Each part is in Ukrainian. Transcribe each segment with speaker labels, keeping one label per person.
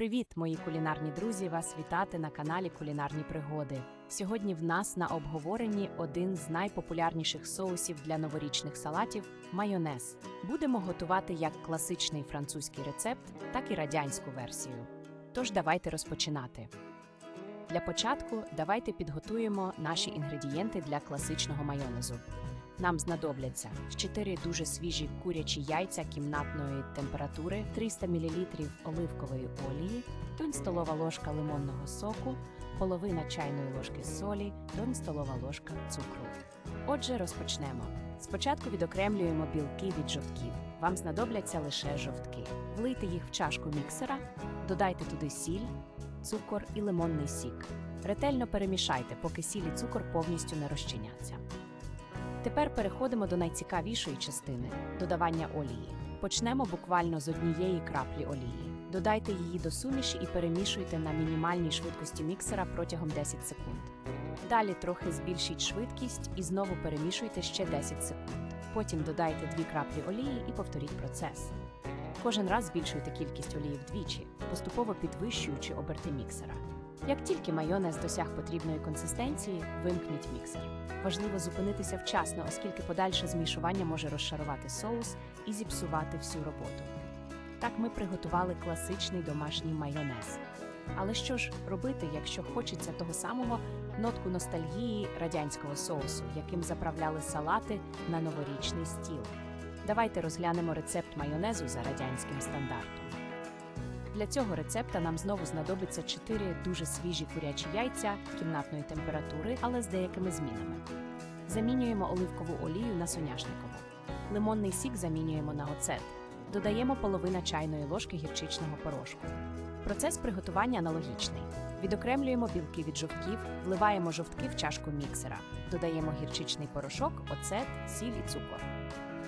Speaker 1: Привіт, мої кулінарні друзі! Вас вітати на каналі Кулінарні Пригоди. Сьогодні в нас на обговоренні один з найпопулярніших соусів для новорічних салатів майонез. Будемо готувати як класичний французький рецепт, так і радянську версію. Тож давайте розпочинати. Для початку давайте підготуємо наші інгредієнти для класичного майонезу. Нам знадобляться 4 дуже свіжі курячі яйця кімнатної температури, 300 мл оливкової олії, 1 столова ложка лимонного соку, половина чайної ложки солі, 1 столова ложка цукру. Отже, розпочнемо. Спочатку відокремлюємо білки від жовтків. Вам знадобляться лише жовтки. Влийте їх в чашку міксера, додайте туди сіль, цукор і лимонний сік. Ретельно перемішайте, поки сіль і цукор повністю не розчиняться. Тепер переходимо до найцікавішої частини додавання олії. Почнемо буквально з однієї краплі олії. Додайте її до суміші і перемішуйте на мінімальній швидкості міксера протягом 10 секунд. Далі трохи збільшіть швидкість і знову перемішуйте ще 10 секунд. Потім додайте 2 краплі олії і повторіть процес. Кожен раз збільшуйте кількість олії вдвічі, поступово підвищуючи оберти міксера. Як тільки майонез досяг потрібної консистенції, вимкніть міксер. Важливо зупинитися вчасно, оскільки подальше змішування може розшарувати соус і зіпсувати всю роботу. Так ми приготували класичний домашній майонез. Але що ж робити, якщо хочеться того самого нотку ностальгії радянського соусу, яким заправляли салати на новорічний стіл? Давайте розглянемо рецепт майонезу за радянським стандартом. Для цього рецепта нам знову знадобиться 4 дуже свіжі курячі яйця кімнатної температури, але з деякими змінами. Замінюємо оливкову олію на соняшникову. Лимонний сік замінюємо на оцет. Додаємо половина чайної ложки гірчичного порошку. Процес приготування аналогічний. Відокремлюємо білки від жовтків, вливаємо жовтки в чашку міксера, додаємо гірчичний порошок, оцет, сіль і цукор.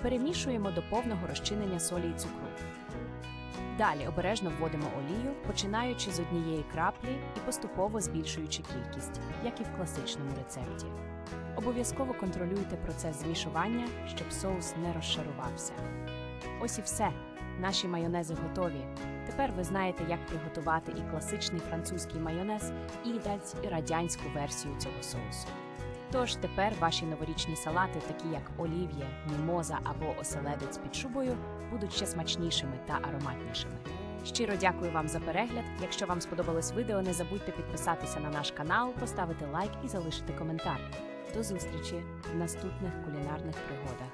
Speaker 1: Перемішуємо до повного розчинення солі і цукру. Далі обережно вводимо олію, починаючи з однієї краплі і поступово збільшуючи кількість, як і в класичному рецепті. Обов'язково контролюйте процес змішування, щоб соус не розшарувався. Ось і все. Наші майонези готові. Тепер ви знаєте, як приготувати і класичний французький майонез, і радянську версію цього соусу. Тож тепер ваші новорічні салати, такі як олів'є, мімоза або оселедець під шубою, будуть ще смачнішими та ароматнішими. Щиро дякую вам за перегляд. Якщо вам сподобалось відео, не забудьте підписатися на наш канал, поставити лайк і залишити коментар. До зустрічі в наступних кулінарних пригодах.